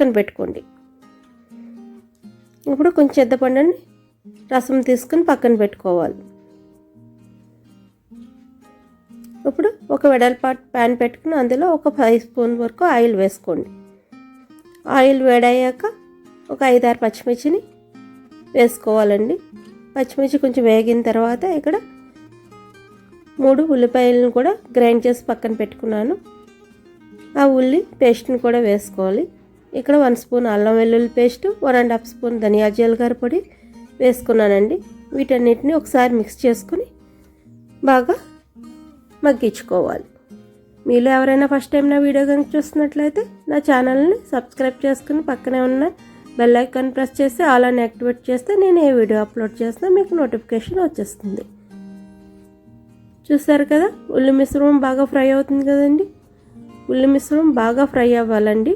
పక్కన పెట్టుకోండి. ఇప్పుడు కొంచెం చింతపండుని రసం తీసుకుని పక్కన పెట్టుకోవాలి. ఇప్పుడు ఒక వెడల్పాటు ప్యాన్ పెట్టుకుని అందులో ఒక ఫైవ్ స్పూన్ వరకు ఆయిల్ వేసుకోండి. ఆయిల్ వేడయ్యాక ఒక ఐదారు పచ్చిమిర్చిని వేసుకోవాలండి. పచ్చిమిర్చి కొంచెం వేగిన తర్వాత ఇక్కడ మూడు ఉల్లిపాయలను కూడా గ్రైండ్ చేసి పక్కన పెట్టుకున్నాను. ఆ ఉల్లి పేస్ట్ని కూడా వేసుకోవాలి. ఇక్కడ వన్ స్పూన్ అల్లం వెల్లుల్లి paste one and half spoon ధనియా జీలకర్ర పొడి వేసుకున్నానండి. వీటన్నిటిని ఒకసారి మిక్స్ చేసుకుని బాగా మగ్గించుకోవాలి. మీలో ఎవరైనా ఫస్ట్ టైం నా వీడియో కనుక చూస్తున్నట్లయితే నా ఛానల్ని సబ్స్క్రైబ్ చేసుకుని పక్కనే ఉన్న బెల్ ఐకాన్ ప్రెస్ చేసి ఆల్ అని యాక్టివేట్ చేస్తే నేను ఏ వీడియో అప్లోడ్ చేసినా మీకు నోటిఫికేషన్ వచ్చేస్తుంది. చూసారు కదా ఉల్లి మిశ్రమం బాగా ఫ్రై అవుతుంది కదండి? ఉల్లి మిశ్రమం బాగా ఫ్రై అవ్వాలండి.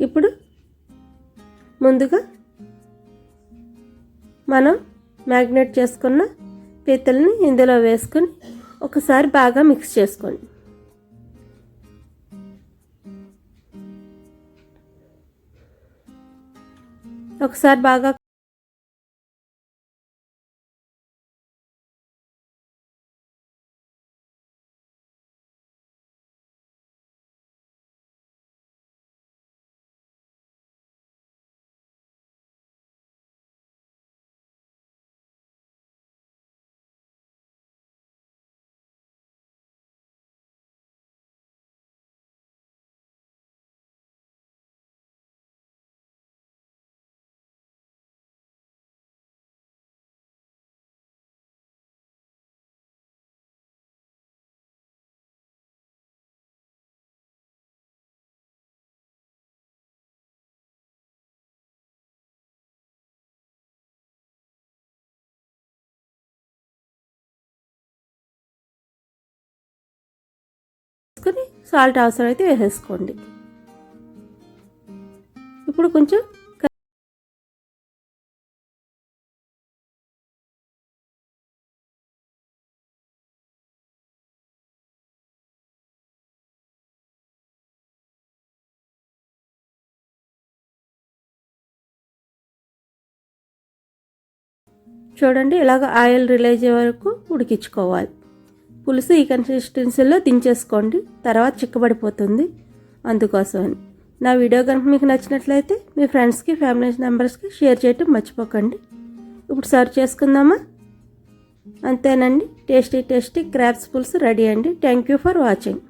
ఇప్పుడు ముందుగా మనం మ్యాగ్నేట్ చేసుకున్న పీతల్ని ఇందులో వేసుకొని ఒకసారి బాగా మిక్స్ చేసుకోండి. ఒకసారి బాగా సాల్ట్ అవసరం అయితే వేసేసుకోండి. ఇప్పుడు కొంచెం చూడండి ఇలాగ ఆయిల్ రిలీజ్ అయ్యే వరకు ఉడికించుకోవాలి. పులుసు ఈ కన్సిస్టెన్సీలో దించేసుకోండి. తర్వాత చిక్కబడిపోతుంది. అందుకోసమని నా వీడియో కనుక మీకు నచ్చినట్లయితే మీ ఫ్రెండ్స్కి ఫ్యామిలీ మెంబర్స్కి షేర్ చేయటం మర్చిపోకండి. ఇప్పుడు సర్వ్ చేసుకుందామా? అంతేనండి. టేస్టీ టేస్టీ క్రాబ్స్ పులుసు రెడీ అండి. Thank you for watching.